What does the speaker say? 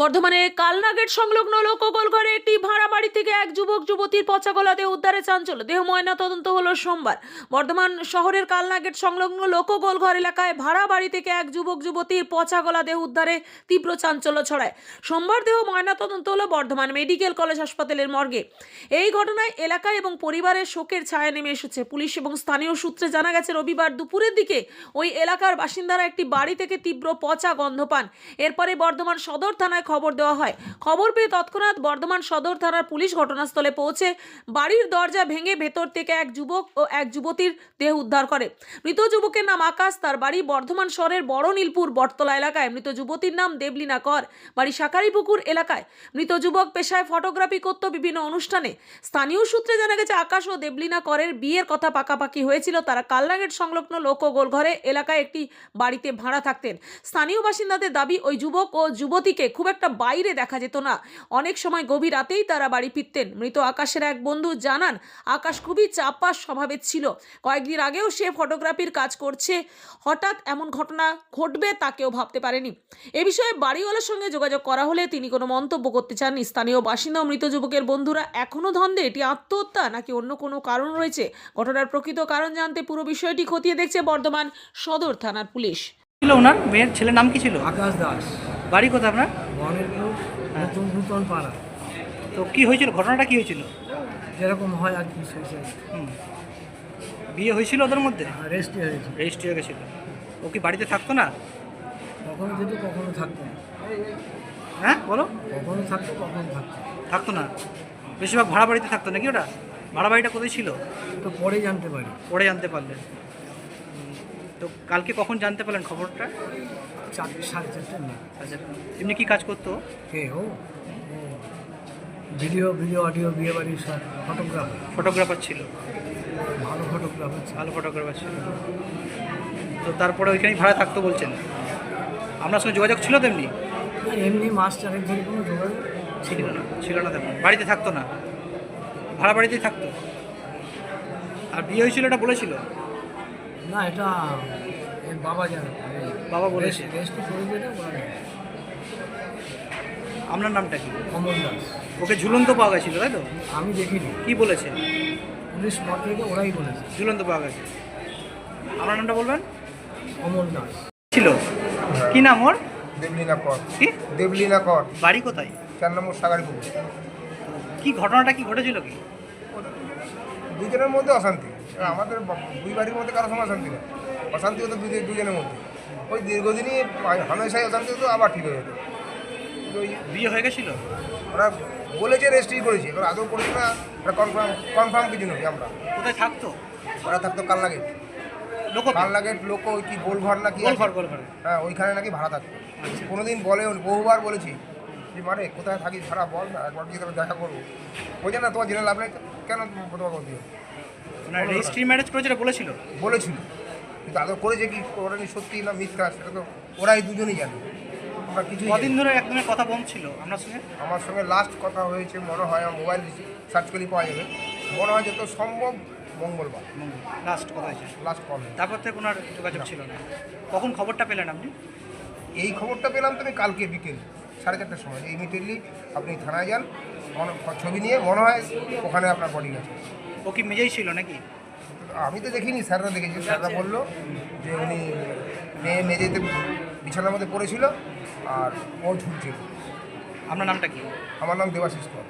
বর্ধমানে কালনাগেট সংলগ্ন লোকগোল ঘরে একটি ভাড়া বাড়ি থেকে এক যুবক যুবতীর পচা গলা দেহ উদ্ধারে চাঞ্চল্য। দেহ ময়না তদন্ত হলো সোমবার। বর্ধমান শহরের কালনাগেট সংলগ্ন লোকগোল ঘর এলাকায় ভাড়া বাড়ি থেকে এক যুবক যুবতীর পচা গলা দেহ উদ্ধারে তীব্র চাঞ্চল্য ছড়ায়। সোমবার দেহ ময়না তদন্ত হলো বর্ধমান মেডিকেল কলেজ হাসপাতালের মর্গে। এই ঘটনায় এলাকা এবং পরিবারের শোকের ছায়া নেমে এসেছে। পুলিশ এবং স্থানীয় সূত্রে জানা গেছে, রবিবার দুপুরের দিকে ওই এলাকার বাসিন্দারা একটি বাড়ি থেকে তীব্র পচা গন্ধ পান। এরপরে বর্ধমান সদর থানায় খবর দেওয়া হয়। খবর পেয়ে তৎক্ষণাৎ বর্ধমান সদর থানার পুলিশ ঘটনাস্থলে পৌঁছে বাড়ির দরজা ভেঙে ভেতর থেকে এক যুবক ও এক যুবতীর দেহ উদ্ধার করে। মৃত যুবকের নাম আকাশ, তার বাড়ি বর্ধমান শহরের বড় নীলপুর বটতলা এলাকায়। মৃত যুবতীর নাম দেবলীনা কর। বাড়ি শাকারিপুকুর এলাকায়। মৃত যুবক পেশায় ফটোগ্রাফি করত বিভিন্ন অনুষ্ঠানে। স্থানীয় সূত্রে জানা গেছে, আকাশ ও দেবলীনা করের বিয়ের কথা পাকাপাকি হয়েছিল। তারা কালনাগেট সংলগ্ন লোকগোল ঘরে এলাকায় একটি বাড়িতে ভাড়া থাকতেন। স্থানীয় বাসিন্দাদের দাবি, ওই যুবক ও যুবতীকে খুব একটা বাইরে দেখা যেত না। অনেক সময় গভীর রাতেই তারা বাড়ি ফিরতেন। মৃত আকাশের এক বন্ধু জানান আকাশ খুবই চাপা স্বভাবের ছিল। কয়েকদিন আগেও সে ফটোগ্রাফির কাজ করছে। হঠাৎ এমন ঘটনা ঘটবে তাকেও ভাবতে পারেনি। এ বিষয়ে বাড়িওয়ালার সঙ্গে যোগাযোগ করা হলে তিনি কোনো মন্তব্য করতে চাননি। স্থানীয় বাসিন্দা মৃত যুবকের বন্ধুরা এখনও ধন্দে। এটি আত্মহত্যা নাকি অন্য কোনো কারণ রয়েছে? ঘটনার প্রকৃত কারণ জানতে পুরো বিষয়টি খতিয়ে দেখছে বর্ধমান সদর থানার পুলিশ। ছিল ওনার? মেয়ের ছেলের নাম কি ছিল? আকাশ দাস। বাড়ি কোথায় আপনার? বনেরপুর নতুন নূতন পাড়া। তো কি হয়েছিল? ঘটনাটা কি হয়েছিল? যেরকম হয় আর কি হুম। বিয়ে হয়েছিল ওদের মধ্যে? রেস্টে হয়েছে রেজিস্ট্রি হয়ে গেছিল। ও কি বাড়িতে থাকতো না? কখনো যেত কখনো থাকতো না। হ্যাঁ বলো। কখনো থাকতো কখনো থাকতো থাকতো না? বেশিরভাগ ভাড়া বাড়িতে থাকতো নাকি ওটা? ভাড়া বাড়িটা কোথায় ছিল? তো পরে জানতে পারি। পরে জানতে পারলেন। তো কালকে কখন জানতে পারলেন খবরটা? চারটে সাড়ে চারটে না আচ্ছা এমনি কি কাজ করতো? কে ও? ভিডিও ভিডিও অডিও বিয়ে বাড়ির সব ফটোগ্রাফার। ফটোগ্রাফার ছিল? ভালো ফটোগ্রাফার ভালো ফটোগ্রাফার ছিল। তো তারপরে ওইখানেই ভাড়া থাকতো বলছেন? আপনার সঙ্গে যোগাযোগ ছিল তেমনি? এমনি মাস চারেক ধরে কোনো যোগাযোগ ছিল না ছিল না তেমন। বাড়িতে থাকতো না? ভাড়া বাড়িতেই থাকতো? আর বিয়ে হয়েছিল এটা বলেছিল? না এটা বাবা জানে। বাবা বলেছে। আপনার নামটা কি? অমল দাস। ওকে ঝুলন্ত পাওয়া গেছিল তাই তো? আমি দেখিনি। কি বলেছে? পুলিশ মত থেকে ওরাই বলেছে। ঝুলন্ত পাওয়া গেছে। আপনার নামটা বলবেন? অমল দাস। ছিল। কি নাম ওর? দেবলীনা কর। কি? দেবলীনা কর। বাড়ি কোথায়? চার নম্বর সাগারিপুর কি ঘটনাটা কি ঘটেছিল কি? দুজনের মধ্যে অশান্তি। আমাদের দুই বাড়ির মধ্যে কারও সময় অশান্তি না অশান্তি হতো দুজন দুজনের মধ্যে। ওই দীর্ঘদিনই হামেশাই অশান্তি হতো আবার ঠিক হয়ে যেত। ওই বিয়ে হয়ে গেছিল? ওরা বলেছে রেজিস্ট্রি করেছে এবার আদৌ করেছে না ওরা কনফার্ম কনফার্ম কিছু নয় আমরা। কোথায় থাকতো? ওরা থাকতো কালনাগেট। লোক কাল লাগে লোক ওই কি গোলঘর না কি আছে? গোলঘর গোলঘর। হ্যাঁ ওইখানে নাকি ভাড়া থাকতো। কোনোদিন বলে বহুবার বলেছি। যে মারে কোথায় থাকি ভাড়া বল না একবার গিয়ে দেখা করব। বলছে না তোমার জেনে লাভ নেই কেন তোমার বলতে মানে রেজিস্ট্রি ম্যারেজ করেছিল বলেছিল? বলেছিল। কিন্তু আদৌ করেছে কি ওরা কি সত্যি না মিথ্যা সেটা তো ওরাই দুজনেই জানে। আমরা কিছু কদিন ধরে একদমের কথা বন্ধ ছিল আপনার সঙ্গে? আমার সঙ্গে লাস্ট কথা হয়েছে মনে হয় আমার মোবাইল সার্চ করলে পাওয়া যাবে। মনে হয় যত সম্ভব মঙ্গলবার। লাস্ট কথা হয়েছে। লাস্ট কল তারপর থেকে ওনার যোগাযোগ ছিল না। কখন খবরটা পেলেন আপনি? এই খবরটা পেলাম তো আমি কালকে বিকেল সাড়ে চারটার সময়। ইমিডিয়েটলি আপনি থানায় যান ছবি নিয়ে মনে হয় ওখানে আপনার বডি গেছে ও কি মেজেই ছিল নাকি? আমি তো দেখিনি স্যাররা দেখেছি স্যাররা বলল যে উনি মেয়ে মেঝেতে বিছানার মধ্যে পড়েছিল আর ও ঝুলছিল। আপনার নামটা কি? আমার নাম দেবাশিস কর।